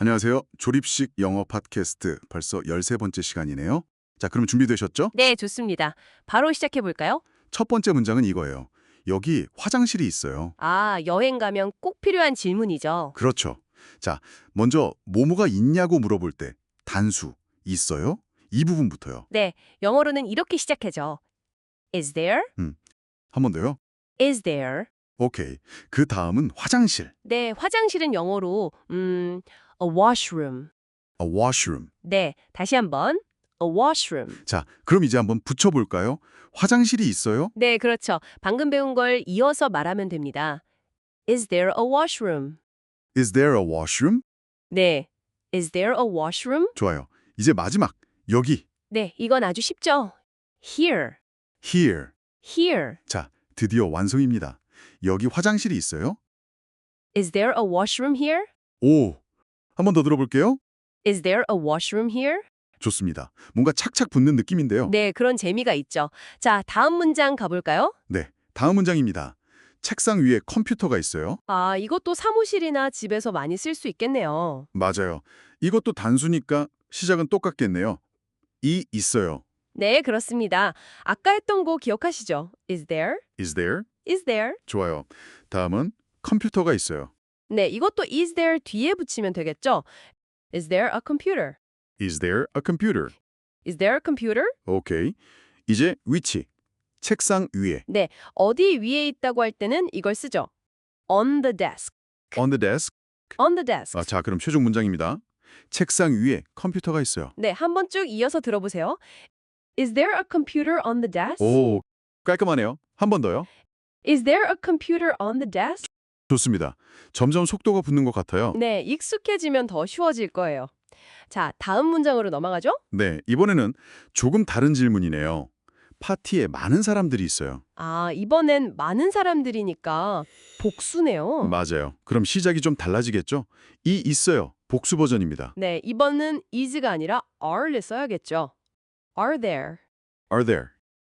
안녕하세요. 조립식 영어 팟캐스트 벌써 13번째 시간이네요. 자, 그럼 준비되셨죠? 네, 좋습니다. 바로 시작해 볼까요? 첫 번째 문장은 이거예요. 여기 화장실이 있어요. 아, 여행 가면 꼭 필요한 질문이죠. 그렇죠. 자, 먼저 뭐뭐가 있냐고 물어볼 때 단수 있어요? 이 부분부터요. 네, 영어로는 이렇게 시작하죠. Is there? 한번 더요. Is there? 오케이. 그 다음은 화장실. 네, 화장실은 영어로 음, a washroom. A washroom. 네, 다시 한번 a washroom. 자, 그럼 이제 한번 붙여볼까요? 화장실이 있어요? 네, 그렇죠. 방금 배운 걸 이어서 말하면 됩니다. Is there a washroom? Is there a washroom? 네. Is there a washroom? 좋아요. 이제 마지막. 여기. 네, 이건 아주 쉽죠. Here. Here. Here. 자, 드디어 완성입니다. 여기 화장실이 있어요? Is there a washroom here? 오. 한 번 더 들어볼게요. Is there a washroom here? 좋습니다. 뭔가 착착 붙는 느낌인데요. 네, 그런 재미가 있죠. 자, 다음 문장 가볼까요? 네, 다음 문장입니다. 책상 위에 컴퓨터가 있어요. 아, 이것도 사무실이나 집에서 많이 쓸 수 있겠네요. 맞아요. 이것도 단수니까 시작은 똑같겠네요. 이 있어요. 네, 그렇습니다. 아까 했던 거 기억하시죠? Is there? Is there? Is there? 좋아요. 다음은 컴퓨터가 있어요. 네, 이것도 is there 뒤에 붙이면 되겠죠? Is there a computer? Is there a computer? Is there a computer? 오케이. 이제 위치. 책상 위에. 어디 위에 있다고 할 때는 이걸 쓰죠. On the desk. On the desk. On the desk. 아, 자, 그럼 최종 문장입니다. 책상 위에 컴퓨터가 있어요. 네, 한번 쭉 이어서 들어보세요. Is there a computer on the desk? 오, 깔끔하네요. 한 번 더요. Is there a computer on the desk? 좋습니다. 점점 속도가 붙는 것 같아요. 네, 익숙해지면 더 쉬워질 거예요. 자, 다음 문장으로 넘어가죠? 네, 이번에는 조금 다른 질문이네요. 파티에 많은 사람들이 있어요. 아, 이번엔 많은 사람들이니까 복수네요. 맞아요. 그럼 시작이 좀 달라지겠죠? 이 있어요. 복수 버전입니다. 네, 이번은 is가 아니라 are를 써야겠죠. Are there? Are there?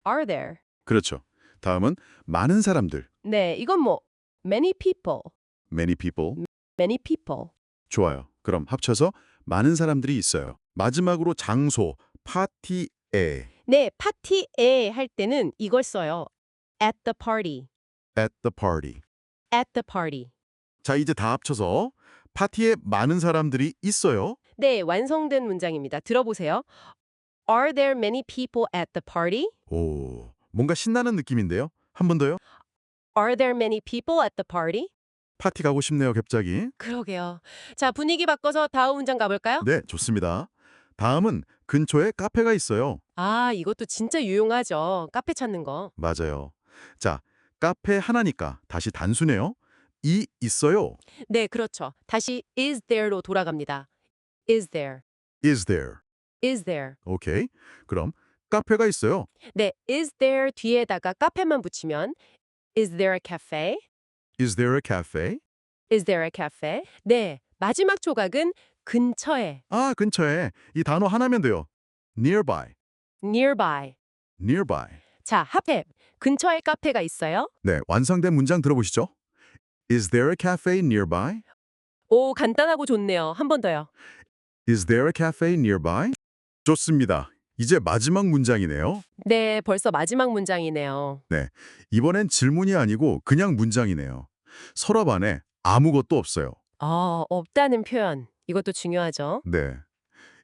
Are there? 그렇죠. 다음은 많은 사람들. 네, 이건 뭐 many people, Many people. many people. 좋아요. 그럼 합쳐서 많은 사람들이 있어요. 마지막으로 장소, 파티에. 네, 파티에 할 때는 이걸 써요. at the party. At the party. at the party. 자, 이제 다 합쳐서 파티에 많은 사람들이 있어요. 네, 완성된 문장입니다. 들어보세요. Are there many people at the party? 오, 뭔가 신나는 느낌인데요. 한 번 더요. Are there many people at the party? 파티 가고 싶네요, 갑자기. 그러게요. 자, 분위기 바꿔서 다음 문장 가볼까요? 네, 좋습니다. 다음은 근처에 카페가 있어요. 아, 이것도 진짜 유용하죠. 카페 찾는 거. 맞아요. 자, 카페 하나니까 다시 단수네요. 이 있어요. 네, 그렇죠. 다시 is there로 돌아갑니다. is there, is there. is there. 오케이. 그럼 카페가 있어요. 네, is there 뒤에다가 카페만 붙이면 is there a cafe? is there a cafe? is there a cafe? 네, 마지막 조각은 근처에, 아, 근처에 이 단어 하나면 돼요. nearby. nearby. nearby. 자, 합해. 근처에 카페가 있어요? 네, 완성된 문장 들어보시죠. is there a cafe nearby? 오, 간단하고 좋네요. 한 번 더요. is there a cafe nearby? 좋습니다. 이제 마지막 문장이네요. 네, 벌써 마지막 문장이네요. 이번엔 질문이 아니고 그냥 문장이네요. 서랍 안에 아무것도 없어요. 아, 없다는 표현. 이것도 중요하죠. 네.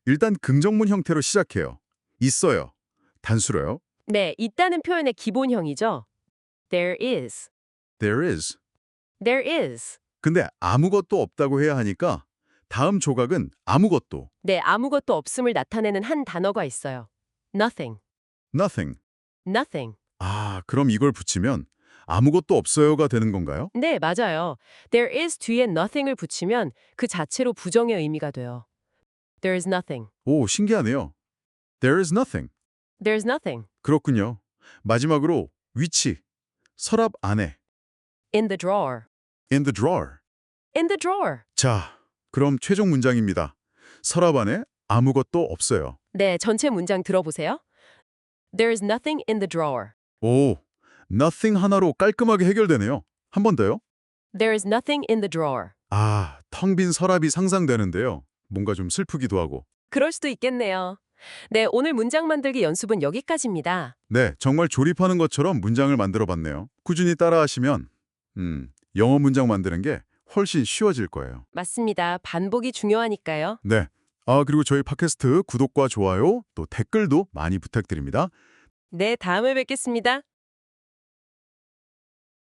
일단 긍정문 형태로 시작해요. 있어요. 단수로요. 네, 있다는 표현의 기본형이죠. There is. There is. There is. 근데 아무것도 없다고 해야 하니까 다음 조각은 아무것도. 네, 아무것도 없음을 나타내는 한 단어가 있어요. Nothing. Nothing. Nothing. 아, 그럼 이걸 붙이면 아무것도 없어요가 되는 건가요? 네, 맞아요. There is 뒤에 nothing을 붙이면 그 자체로 부정의 의미가 돼요. There is nothing. 오, 신기하네요. There is nothing. There's nothing. 그렇군요. 마지막으로 위치. 서랍 안에. In the drawer. In the drawer. In the drawer. 자, 그럼 최종 문장입니다. 서랍 안에 아무것도 없어요. 네, 전체 문장 들어보세요. There is nothing in the drawer. 오, nothing 하나로 깔끔하게 해결되네요. 한 번 더요. There is nothing in the drawer. 아, 텅 빈 서랍이 상상되는데요. 뭔가 좀 슬프기도 하고. 그럴 수도 있겠네요. 네, 오늘 문장 만들기 연습은 여기까지입니다. 네, 정말 조립하는 것처럼 문장을 만들어 봤네요. 꾸준히 따라하시면 음, 영어 문장 만드는 게 훨씬 쉬워질 거예요. 맞습니다. 반복이 중요하니까요. 네. 아, 그리고 저희 팟캐스트 구독과 좋아요, 또 댓글도 많이 부탁드립니다. 네, 다음에 뵙겠습니다.